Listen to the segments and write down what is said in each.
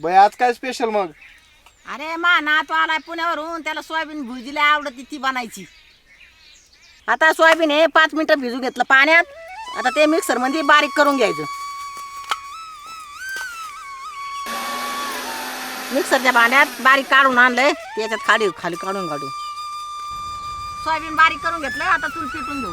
बाई आज काय स्पेशल मग? अरे मा नातू आलाय पुण्यावरून त्याला सोयाबीन भुजीला आवडती ती बनायची. आता सोयाबीन हे पाच मिनिटं भिजू घेतलं पाण्यात आता ते मिक्सरमध्ये बारीक करून घ्यायचं. मिक्सरच्या भांड्यात बारीक काढून आणलंय त्याच्यात खाली खाली काढून काढून सोयाबीन बारीक करून घेतलं आता चूल पिटून घेऊ.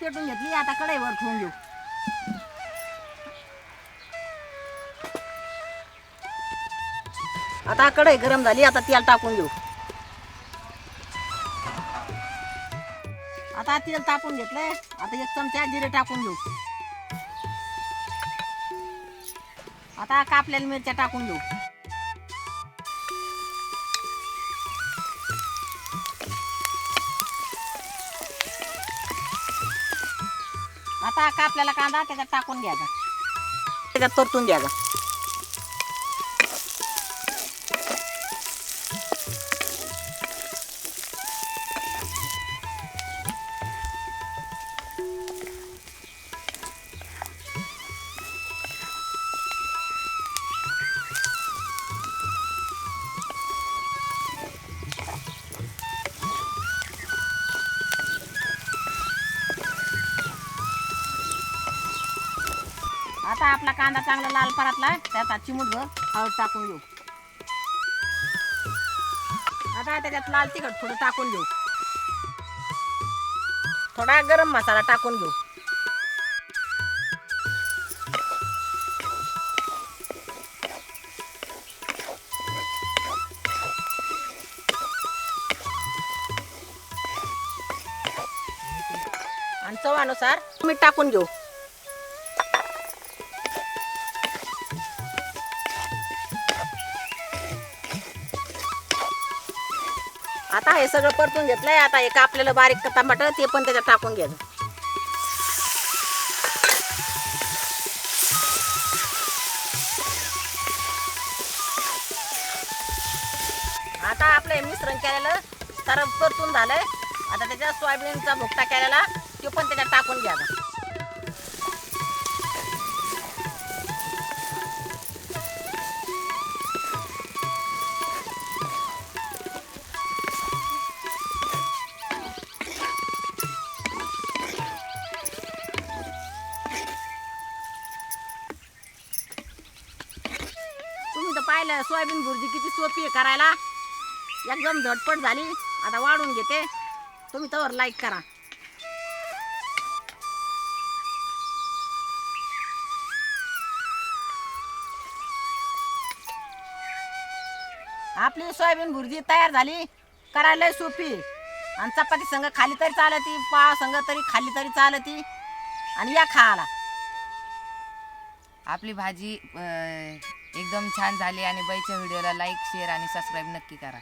पेटून घेतली आता कढईवर ठेवून घेऊ. आता कढई गरम झाली आता तेल टाकून घेऊ. आता तेल तापून घेतलंय आता एक चमचा जिरे टाकून घेऊ. आता कापलेल्या मिरच्या टाकून घेऊ. आता कापलेला कांदा त्याच्यात टाकून घ्यायचा. त्याच्यात परतून द्यायचा आता आपला कांदा चांगला लाल परातला त्यात चिमूटभर हळद टाकून घेऊ. आता त्याच्यात लाल तिखट थोडं टाकून घेऊ. थोडा गरम मसाला टाकून घेऊ. आणि चवानुसार मीठ टाकून घेऊ. आता हे सगळं परतून घेतलंय. आता एक आपल्याला बारीक टमाटर ते पण त्याच्यात टाकून घ्यायचं आता आपलं हे मिश्रण केलेलं सारं परतून झालंय. आता त्याच्यात सोयाबीनचा भुकटा केलेला तो पण त्याच्यात टाकून घ्यायचा पाहिलं सोयाबीन भुर्जी किती सोपी आहे करायला. एकदम झटपट झाली. आता वाढून घेते. तुम्ही तवर लाईक करा. आपली सोयाबीन भुर्जी तयार झाली. करायला लय सोपी आणि चपाती संघ खाली तरी चालती पाव संघ तरी खाली तरी चालती. आणि या खायला. आपली भाजी एकदम छान झाली आणि बाईच्या व्हिडिओला लाईक शेअर आणि सबस्क्राईब नक्की करा.